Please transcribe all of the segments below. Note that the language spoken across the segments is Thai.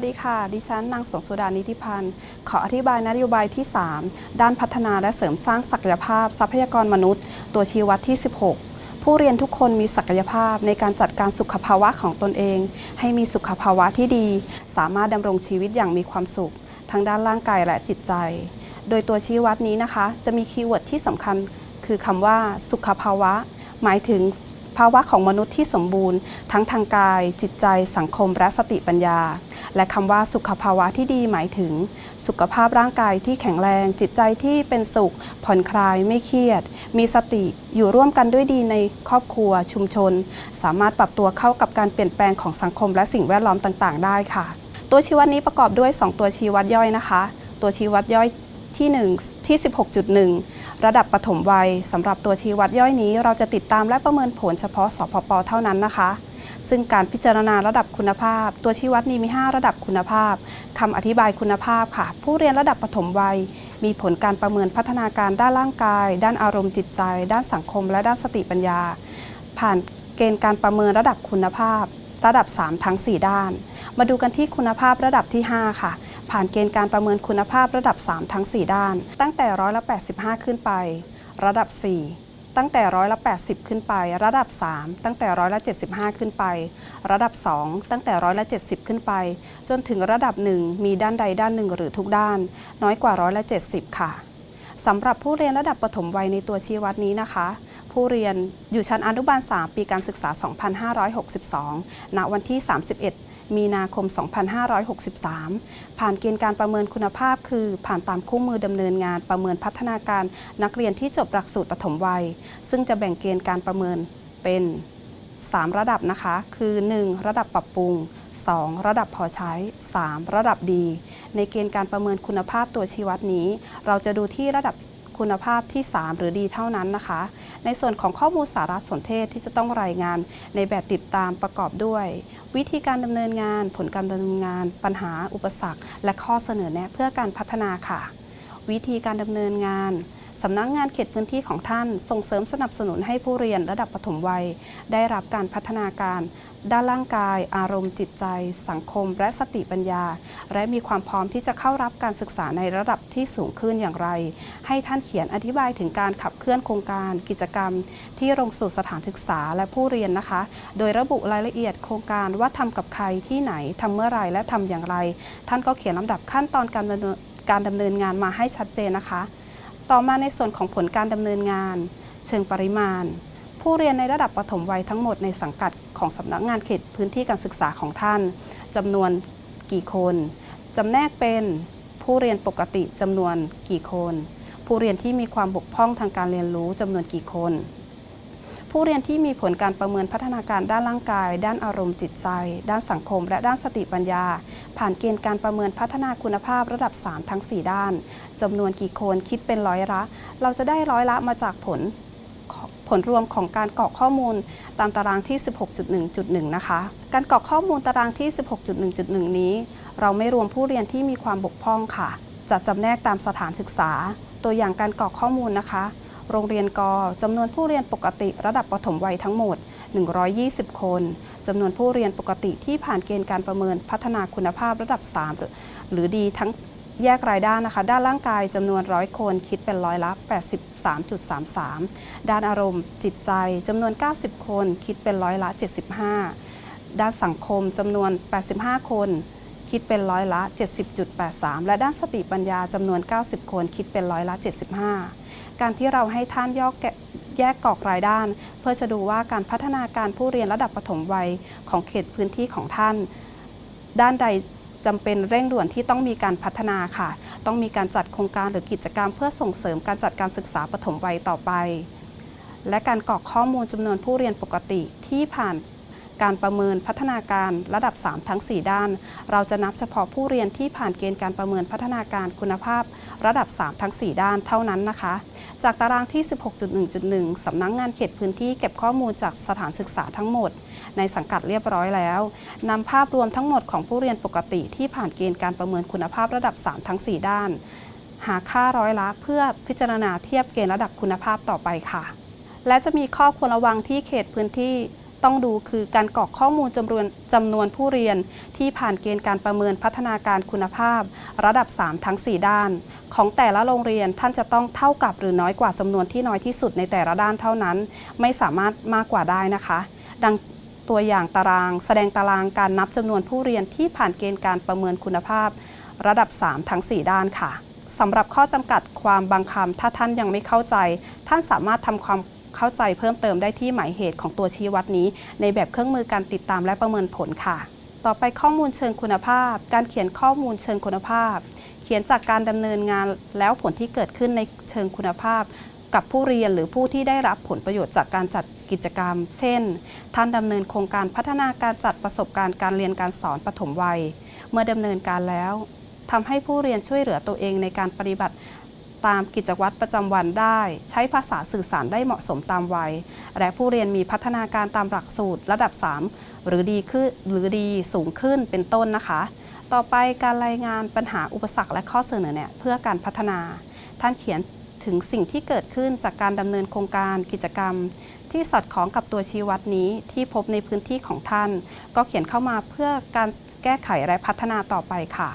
วัสดีค่ะ ดิฉันนางสงสุดานิติพันธ์ ขออธิบายนโยบายที่ 3 ด้านพัฒนาและเสริมสร้างศักยภาพ ทรัพยากรมนุษย์ ตัวชี้วัดที่ 16 ผู้เรียนทุกคนมีศักยภาพในการจัดการสุขภาวะของตนเอง ให้มีสุขภาวะที่ดี สามารถดำรงชีวิตอย่างมีความสุข ทั้งด้านร่างกายและจิตใจ โดยตัวชี้วัดนี้นะคะ จะมีคีย์เวิร์ดที่สำคัญ คือคำว่า สุขภาวะ หมายถึง ภาวะของมนุษย์ที่สมบูรณ์ ทั้งทางกาย จิตใจ สังคมและสติปัญญา และคำว่าสุขภาวะที่ดีหมายถึง สุขภาพร่างกายที่แข็งแรง จิตใจที่เป็นสุข ผ่อนคลายไม่เครียด มีสติอยู่ร่วมกันด้วยดีในครอบครัวชุมชน สามารถปรับตัวเข้ากับการเปลี่ยนแปลงของสังคมและสิ่งแวดล้อมต่าง ๆ ได้ค่ะ ตัวชี้วัดนี้ประกอบด้วย 2 ตัวชี้วัดย่อยนะคะ ตัวชี้วัดย่อย ที่1ที่ 16.1 ระดับปฐมวัยสำหรับตัวชี้วัดย่อยนี้ เราจะติดตามและประเมินผลเฉพาะสพปเท่านั้นนะคะ ซึ่งการพิจารณาระดับคุณภาพ ตัวชี้วัดนี้มี 5 ระดับคุณภาพคำอธิบายคุณภาพค่ะ ผู้เรียนระดับปฐมวัย มีผลการประเมินพัฒนาการด้านร่างกาย ด้านอารมณ์จิตใจ ด้านสังคม และด้านสติปัญญา ผ่านเกณฑ์การประเมินระดับคุณภาพ ระดับ 3 ทั้ง 4 ด้าน มาดูกันที่คุณภาพระดับที่ 5 ค่ะ ผ่านเกณฑ์การประเมินคุณภาพระดับ 3 ทั้ง 4 ด้าน ตั้งแต่ร้อยละ85 ขึ้นไป ระดับ 4ตั้งแต่ร้อยละ 80 ขึ้นไป ระดับ 3 ตั้งแต่ร้อยละ 75 ขึ้นไป ระดับ 2 ตั้งแต่ร้อยละ 70 ขึ้นไป จนถึงระดับ 1 มีด้านใดด้านหนึ่งหรือทุกด้าน น้อยกว่าร้อยละ 70 ค่ะสำหรับผู้เรียนระดับปฐมวัยในตัวชี้วัดนี้นะคะ ผู้เรียนอยู่ชั้นอนุบาล 3 ปีการศึกษา 2562 ณ วันที่ 31 มีนาคม 2563 ผ่านเกณฑ์การประเมินคุณภาพ คือ ผ่านตามคู่มือดำเนินงานประเมินพัฒนาการนักเรียนที่จบหลักสูตรปฐมวัย ซึ่งจะแบ่งเกณฑ์การประเมินเป็น 3 ระดับนะคะ คือ 1. ระดับปรับปรุง 2. ระดับพอใช้ 3. ระดับดี ในเกณฑ์การประเมินคุณภาพตัวชี้วัดนี้ เราจะดูที่ระดับ คุณภาพที่ 3 หรือดีเท่านั้นนะคะ ในส่วนของข้อมูลสารสนเทศที่จะต้องรายงานในแบบติดตามประกอบด้วย วิธีการดำเนินงาน ผลการดำเนินงาน ปัญหา อุปสรรค และข้อเสนอแนะเพื่อการพัฒนาค่ะ วิธีการดำเนินงาน สำนักงงานเขตพื้นที่ของท่าน ส่งเสริมสนับสนุนให้ผู้เรียนระดับปฐมวัย ได้รับการพัฒนาการ ด้านร่างกาย อารมณ์จิตใจ สังคม และสติปัญญา และมีความพร้อมที่จะเข้ารับการศึกษาในระดับที่สูงขึ้นอย่างไร ให้ท่านเขียนอธิบายถึงการขับเคลื่อนโครงการ กิจกรรม ที่ลงสู่สถานศึกษาและผู้เรียนนะคะ โดยระบุรายละเอียดโครงการว่าทำกับใครที่ไหนทำเมื่อไรและทำอย่างไร ท่านก็เขียนลำดับขั้นตอนการดำเนินการดำเนินงานมาให้ชัดเจนนะคะ ต่อมาในส่วนของผลการดำเนินงาน เชิงปริมาณ ผู้เรียนในระดับปฐมวัยทั้งหมดในสังกัดของสำนักงานเขตพื้นที่การศึกษาของท่านจำนวนกี่คนจำแนกเป็นผู้เรียนปกติจำนวนกี่คน ผู้เรียนที่มีความบกพร่องทางการเรียนรู้จำนวนกี่คน ผู้เรียนที่มีผลการประเมินพัฒนาการด้านร่างกาย ด้านอารมณ์จิตใจ ด้านสังคม และด้านสติปัญญา ผ่านเกณฑ์การประเมินพัฒนาคุณภาพระดับ 3 ทั้ง 4 ด้านจำนวนกี่คนคิดเป็นร้อยละ เราจะได้ร้อยละมาจากผลผลรวมของการกรอกข้อมูลตามตารางที่ 16.1.1 นะคะ การกรอกข้อมูลตารางที่ 16.1.1 นี้ เราไม่รวมผู้เรียนที่มีความบกพร่องค่ะจะจำแนกตามสถานศึกษา ตัวอย่างการกรอกข้อมูลนะคะ โรงเรียนกจำนวนผู้เรียนปกติระดับปฐมวัยทั้งหมด 120 คนจำนวนผู้เรียนปกติที่ผ่านเกณฑ์การประเมินพัฒนาคุณภาพระดับ3หรือหรือดีทั้งแยกรายด้านนะคะ ด้านร่างกายจำนวนร้อยคนคิดเป็นร้อยละ 83.33 ด้านอารมณ์จิตใจจำนวน 90 คนคิดเป็นร้อยละ 75 ด้านสังคมจำนวน 85 คน คิดเป็นร้อยละ 70.83 และด้านสติปัญญาจำนวน 90 คนคิดเป็นร้อยละ 75 การที่เราให้ท่านยอกแกแยกกรอกรายด้าน เพื่อจะดูว่าการพัฒนาการผู้เรียนระดับปฐมวัยของเขตพื้นที่ของท่าน ด้านใดจำเป็นเร่งด่วนที่ต้องมีการพัฒนาค่ะ ต้องมีการจัดโครงการหรือกิจกรรม เพื่อส่งเสริมการจัดการศึกษาปฐมวัยต่อไป และการกรอกข้อมูลจำนวนผู้เรียนปกติที่ผ่าน การประเมินพัฒนาการระดับ 3 ทั้ง 4 ด้าน เราจะนับเฉพาะผู้เรียนที่ผ่านเกณฑ์การประเมินพัฒนาการคุณภาพ ระดับ 3 ทั้ง 4 ด้านเท่านั้นนะคะ จากตารางที่ 16.1.1 สำนักงงานเขตพื้นที่เก็บข้อมูลจากสถานศึกษาทั้งหมด ในสังกัดเรียบร้อยแล้วนำภาพรวมทั้งหมดของผู้เรียนปกติที่ผ่านเกณฑ์การประเมินคุณภาพระดับ 3 ทั้ง 4 ด้าน หาค่าร้อยละเพื่อพิจารณาเทียบเกณฑ์ระดับคุณภาพต่อไปค่ะ และจะมีข้อควรระวังที่เขตพื้นที่ ต้องดูคือการกรอกข้อมูลจำนวนจำนวนผู้เรียน ที่ผ่านเกณฑ์การประเมินพัฒนาการคุณภาพ ระดับ 3 ทั้ง 4 ด้าน ของแต่ละโรงเรียนท่านจะต้องเท่ากับหรือน้อยกว่าจำนวนที่น้อยที่สุดในแต่ละด้านเท่านั้น ไม่สามารถมากกว่าได้นะคะ ดังตัวอย่างตาราง แสดงตารางการนับจำนวนผู้เรียนที่ผ่านเกณฑ์การประเมินคุณภาพ ระดับ 3 ทั้ง 4 ด้านค่ะสำหรับข้อจำกัดความบางคำถ้าท่านยังไม่เข้าใจ ท่านสามารถทำความ เข้าใจเพิ่มเติมได้ที่หมายเหตุของตัวชี้วัดนี้ ในแบบเครื่องมือการติดตามและประเมินผลค่ะต่อไปข้อมูลเชิงคุณภาพ การเขียนข้อมูลเชิงคุณภาพ เขียนจากการดำเนินงานแล้วผลที่เกิดขึ้นในเชิงคุณภาพ กับผู้เรียนหรือผู้ที่ได้รับผลประโยชน์จากการจัดกิจกรรม เช่น ท่านดำเนินโครงการพัฒนาการจัดประสบการณ์การเรียนการสอนปฐมวัย เมื่อดำเนินการแล้วทำให้ผู้เรียนช่วยเหลือตัวเองในการปฏิบัติ ตามกิจวัตรประจำวันได้ ใช้ภาษาสื่อสารได้เหมาะสมตามวัย และผู้เรียนมีพัฒนาการตามหลักสูตรระดับ 3 หรือดีขึ้นหรือดีสูงขึ้นเป็นต้นนะคะ ต่อไปการรายงานปัญหาอุปสรรคและข้อเสนอเนี่ยเพื่อการพัฒนา ท่านเขียนถึงสิ่งที่เกิดขึ้นจากการดำเนินโครงการกิจกรรม ที่สอดคล้องกับตัวชี้วัดนี้ที่พบในพื้นที่ของท่าน ก็เขียนเข้ามาเพื่อการแก้ไขและพัฒนาต่อไปค่ะ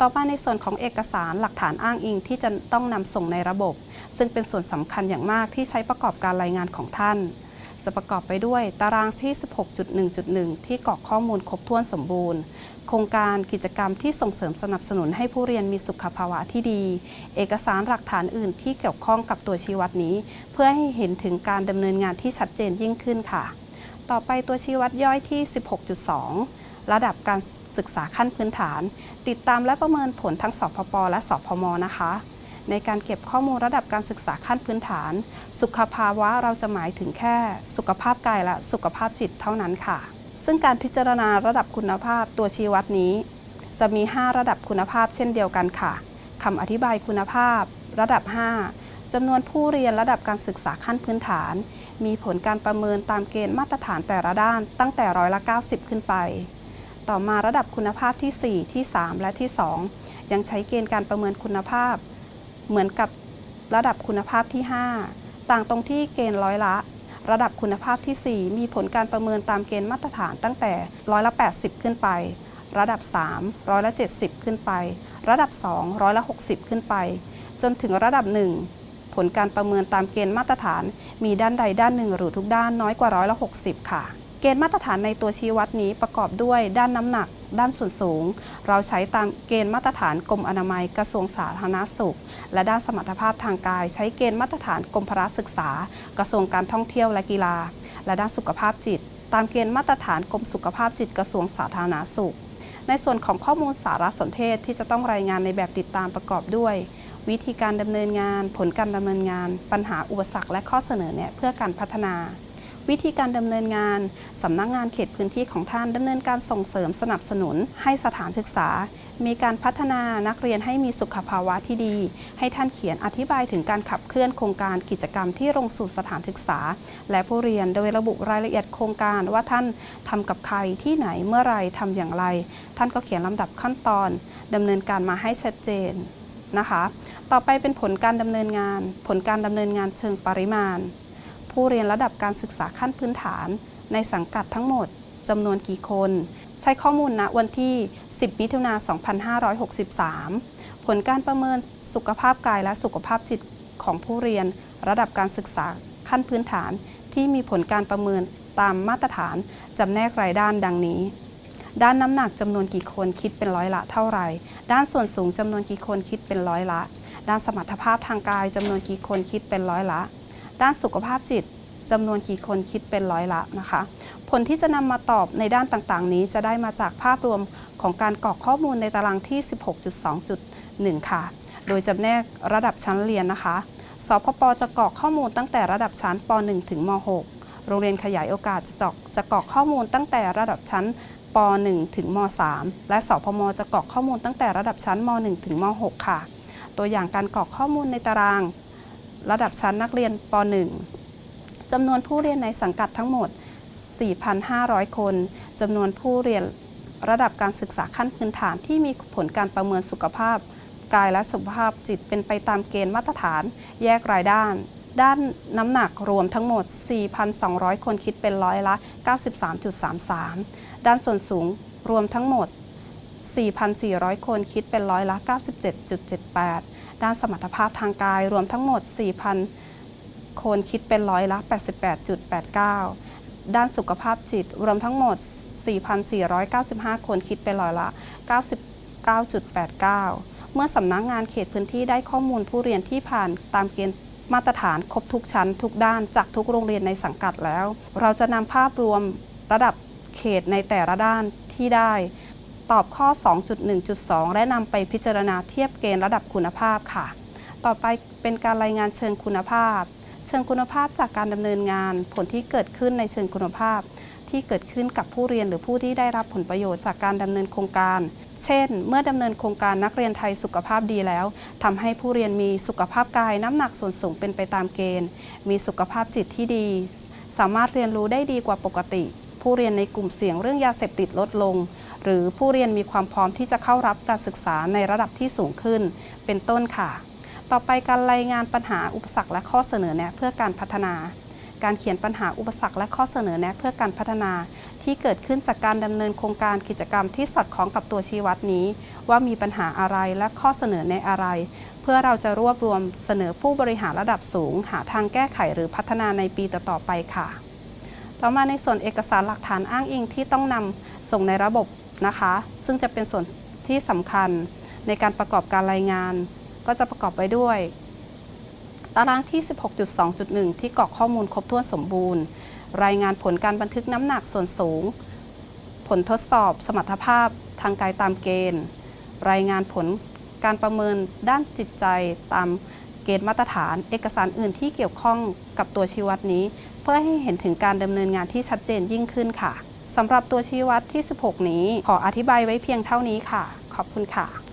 ต่อมาในส่วนของเอกสารหลักฐานอ้างอิงที่จะต้องนำส่งในระบบ ซึ่งเป็นส่วนสำคัญอย่างมากที่ใช้ประกอบการรายงานของท่าน จะประกอบไปด้วยตารางที่ 16.1.1 ที่กรอกข้อมูลครบถ้วนสมบูรณ์ โครงการกิจกรรมที่ส่งเสริมสนับสนุนให้ผู้เรียนมีสุขภาวะที่ดี เอกสารหลักฐานอื่นที่เกี่ยวข้องกับตัวชี้วัดนี้ เพื่อให้เห็นถึงการดำเนินงานที่ชัดเจนยิ่งขึ้นค่ะ ต่อไปตัวชี้วัดย่อยที่ 16.2 ระดับการศึกษาขั้นพื้นฐาน ติดตามและประเมินผลทั้งสพปและสพมนะคะ ในการเก็บข้อมูลระดับการศึกษาขั้นพื้นฐาน สุขภาวะเราจะหมายถึงแค่สุขภาพกายและสุขภาพจิตเท่านั้นค่ะ ซึ่งการพิจารณาระดับคุณภาพตัวชี้วัดนี้ จะมี 5 ระดับคุณภาพเช่นเดียวกันค่ะคำอธิบายคุณภาพ ระดับ 5จำนวนผู้เรียนระดับการศึกษาขั้นพื้นฐาน มีผลการประเมินตามเกณฑ์มาตรฐานแต่ละด้านตั้งแต่ร้อยละ 90 ขึ้นไป ต่อมาระดับคุณภาพที่ 4 ที่ 3 และที่ 2 ยังใช้เกณฑ์การประเมินคุณภาพ เหมือนกับระดับคุณภาพที่ 5 ต่างตรงที่เกณฑ์ร้อยละ ระดับคุณภาพที่ 4 มีผลการประเมินตามเกณฑ์มาตรฐานตั้งแต่ร้อยละ 80 ขึ้นไป ระดับ 3 ร้อยละ 70 ขึ้นไป ระดับ 2 ร้อยละ 60 ขึ้นไป จนถึงระดับ 1 ผลการประเมินตามเกณฑ์มาตรฐาน มีด้านใดด้านหนึ่งหรือทุกด้านน้อยกว่าร้อยละ 60 ค่ะ เกณฑ์มาตรฐานในตัวชี้วัดนี้ประกอบด้วยด้านน้ำหนัก ด้านส่วนสูง เราใช้ตามเกณฑ์มาตรฐานกรมอนามัยกระทรวงสาธารณสุข และด้านสมรรถภาพทางกาย ใช้เกณฑ์มาตรฐานกรมพละศึกษา กระทรวงการท่องเที่ยวและกีฬา และด้านสุขภาพจิต ตามเกณฑ์มาตรฐานกรมสุขภาพจิตกระทรวงสาธารณสุข ในส่วนของข้อมูลสารสนเทศที่จะต้องรายงานในแบบติดตามประกอบด้วย วิธีการดำเนินงาน ผลการดำเนินงาน ปัญหาอุปสรรคและข้อเสนอแนะเพื่อการพัฒนา วิธีการดำเนินงานสำนักงานเขตพื้นที่ของท่านดำเนินการส่งเสริมสนับสนุนให้สถานศึกษา มีการพัฒนานักเรียนให้มีสุขภาวะที่ดี ให้ท่านเขียนอธิบายถึงการขับเคลื่อนโครงการกิจกรรมที่ลงสู่สถานศึกษา และผู้เรียนโดยระบุรายละเอียดโครงการว่าท่านทำกับใครที่ไหนเมื่อไรทำอย่างไร ท่านก็เขียนลำดับขั้นตอนดำเนินการมาให้ชัดเจนนะคะ ต่อไปเป็นผลการดำเนินงาน ผลการดำเนินงานเชิงปริมาณ ผู้เรียนระดับการศึกษาขั้นพื้นฐาน ในสังกัดทั้งหมดจำนวนกี่คน ใช้ข้อมูลณวันที่ 10 มิถุนา 2563 ผลการประเมินสุขภาพกายและสุขภาพจิตของผู้เรียน ระดับการศึกษาขั้นพื้นฐาน ที่มีผลการประเมินตามมาตรฐานจำแนกรายด้านดังนี้ ด้านน้ำหนักจำนวนกี่คนคิดเป็นร้อยละเท่าไหร่ด้านส่วนสูงจำนวนกี่คนคิดเป็นร้อยละ ด้านสมรรถภาพทางกายจำนวนกี่คนคิดเป็นร้อยละ ด้านสุขภาพจิตจำนวนกี่คนคิดเป็นร้อยละนะคะ ผลที่จะนำมาตอบในด้านต่างๆ นี้จะได้มาจากภาพรวมของการกรอกข้อมูลในตารางที่ 16.2.1 ค่ะ โดยจำแนกระดับชั้นเรียนนะคะ สพปจะกรอกข้อมูลตั้งแต่ระดับชั้นป .1 ถึงม .6 โรงเรียนขยายโอกาสจะจกจะกรอกข้อมูลตั้งแต่ระดับชั้นป .1 ถึงม .3 และสพม จะกรอกข้อมูลตั้งแต่ระดับชั้นม .1 ถึงม .6 ค่ะ ตัวอย่างการกรอกข้อมูลในตาราง ระดับชั้นนักเรียนป .1 จำนวนผู้เรียนในสังกัดทั้งหมด 4,500 คนจำนวนผู้เรียนระดับการศึกษาขั้นพื้นฐานที่มีผลการประเมินสุขภาพ กายและสุขภาพจิตเป็นไปตามเกณฑ์มาตรฐาน แยกรายด้าน ด้านน้ำหนักรวมทั้งหมด 4,200 คนคิดเป็นร้อยละ 93.33 ด้านส่วนสูงรวมทั้งหมด 4,400 คนคิดเป็นร้อยละ 97.78 ด้านสมรรถภาพทางกายรวมทั้งหมด 4,000 คนคิดเป็นร้อยละ 88.89 ด้านสุขภาพจิตรวมทั้งหมด 4,495 คนคิดเป็นร้อยละ 99.89 เมื่อสำนักงานเขตพื้นที่ได้ข้อมูลผู้เรียนที่ผ่านตามเกณฑ์มาตรฐานครบทุกชั้นทุกด้านจากทุกโรงเรียนในสังกัดแล้ว เราจะนำภาพรวมระดับเขตในแต่ละด้านที่ได้ ตอบข้อ 2.1.2 และนำไปพิจารณาเทียบเกณฑ์ระดับคุณภาพค่ะ ต่อไปเป็นการรายงานเชิงคุณภาพ เชิงคุณภาพจากการดำเนินงาน ผลที่เกิดขึ้นในเชิงคุณภาพ ที่เกิดขึ้นกับผู้เรียนหรือผู้ที่ได้รับผลประโยชน์จากการดำเนินโครงการ เช่น เมื่อดำเนินโครงการนักเรียนไทยสุขภาพดีแล้วทำให้ผู้เรียนมีสุขภาพกายน้ำหนักส่วนสูงเป็นไปตามเกณฑ์ มีสุขภาพจิตที่ดี สามารถเรียนรู้ได้ดีกว่าปกติ ผู้เรียนในกลุ่มเสี่ยงเรื่องยาเสพติดลดลง หรือผู้เรียนมีความพร้อมที่จะเข้ารับการศึกษาในระดับที่สูงขึ้น เป็นต้นค่ะ ต่อไปการรายงานปัญหาอุปสรรคและข้อเสนอแนะเพื่อการพัฒนา การเขียนปัญหาอุปสรรคและข้อเสนอแนะเพื่อการพัฒนา ที่เกิดขึ้นจากการดำเนินโครงการกิจกรรมที่สอดคล้องกับตัวชี้วัดนี้ ว่ามีปัญหาอะไรและข้อเสนอแนะอะไร เพื่อเราจะรวบรวมเสนอผู้บริหารระดับสูง หาทางแก้ไขหรือพัฒนาในปีต่อๆไปค่ะ ต่อมาในส่วนเอกสารหลักฐานอ้างอิงที่ต้องนำส่งในระบบนะคะ ซึ่งจะเป็นส่วนที่สำคัญในการประกอบการรายงาน ก็จะประกอบไปด้วย ตารางที่ 16.2.1 ที่กรอกข้อมูลครบถ้วนสมบูรณ์ รายงานผลการบันทึกน้ำหนักส่วนสูง ผลทดสอบสมรรถภาพทางกายตามเกณฑ์ รายงานผลการประเมินด้านจิตใจตาม เกณฑ์มาตรฐาน เอกสารอื่นที่เกี่ยวข้องกับตัวชี้วัดนี้ เพื่อให้เห็นถึงการดำเนินงานที่ชัดเจนยิ่งขึ้นค่ะสำหรับตัวชี้วัดที่ 16 นี้ ขออธิบายไว้เพียงเท่านี้ค่ะ ขอบคุณค่ะ